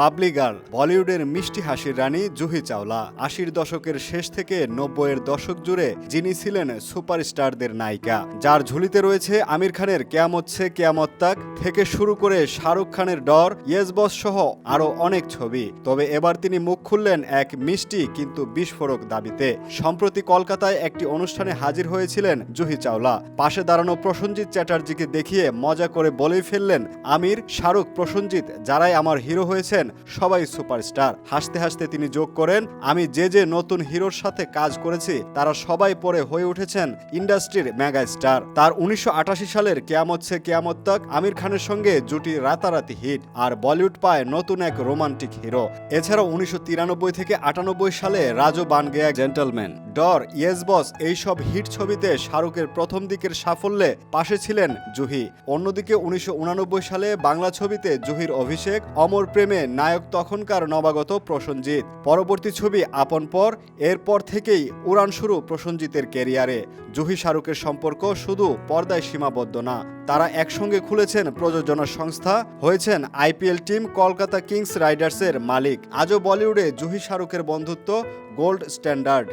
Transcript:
Babli girl, বলিউডের মিষ্টি হাসির রানী জুহি চাওলা, আশির দশকের শেষ থেকে নব্বইয়ের দশক জুড়ে যিনি ছিলেন সুপারস্টারদের নায়িকা। যার ঝুলিতে রয়েছে আমির খানের কেয়ামত সে কেয়ামত তাক, থেকে শুরু করে শাহরুখ খানের ডর, ইয়েস বস সহ আরও অনেক ছবি। তবে এবার তিনি মুখ খুললেন এক মিষ্টি কিন্তু বিস্ফোরক দাবিতে। সম্প্রতি কলকাতায় একটি অনুষ্ঠানে হাজির হয়েছিলেন জুহি চাওলা। পাশে দাঁড়ানো প্রসঞ্জিৎ চ্যাটার্জিকে দেখিয়ে মজা করে বলেই ফেললেন, আমির, শাহরুখ, প্রসঞ্জিৎ, যারাই আমার হিরো হয়েছেন সবাই সুপারস্টার। হাসতে হাসতে তিনি যোগ করেন, আমি যে যে নতুন হিরোর সাথে কাজ করেছি, তারা সবাই পরে হয়ে উঠেছেন ইন্ডাস্ট্রির মেগা স্টার তার উনিশশো আটাশি সালের কেয়ামত সে কেয়ামত তক আমির খানের সঙ্গে জুটি রাতারাতি হিট আর বলিউড পায় নতুন এক রোমান্টিক হিরো। এছাড়াও উনিশশো থেকে আটানব্বই সালে Raju Ban Gaya gentleman. Darr, yes boss, এইসব হিট ছবিতে শাহরুখের প্রথম দিকের সাফল্যে পাশে ছিলেন জুহি। অন্যদিকে উনিশশো সালে বাংলা ছবিতে জুহির অভিষেক, অমর প্রেমে নায়ক তখনকার নবাগত প্রসঞ্জিৎ। পরবর্তী ছবি আপন পর, এরপর থেকেই উড়ান শুরু প্রসঞ্জিতের কেরিয়ারে জুহি শাহরুখের সম্পর্ক শুধু পর্দায় সীমাবদ্ধ না, তারা একসঙ্গে খুলেছেন প্রযোজনা সংস্থা, হয়েছেন আইপিএল টিম কলকাতা কিংস রাইডার্সের মালিক। আজও বলিউডে জুহি শাহরুখের বন্ধুত্ব গোল্ড স্ট্যান্ডার্ড।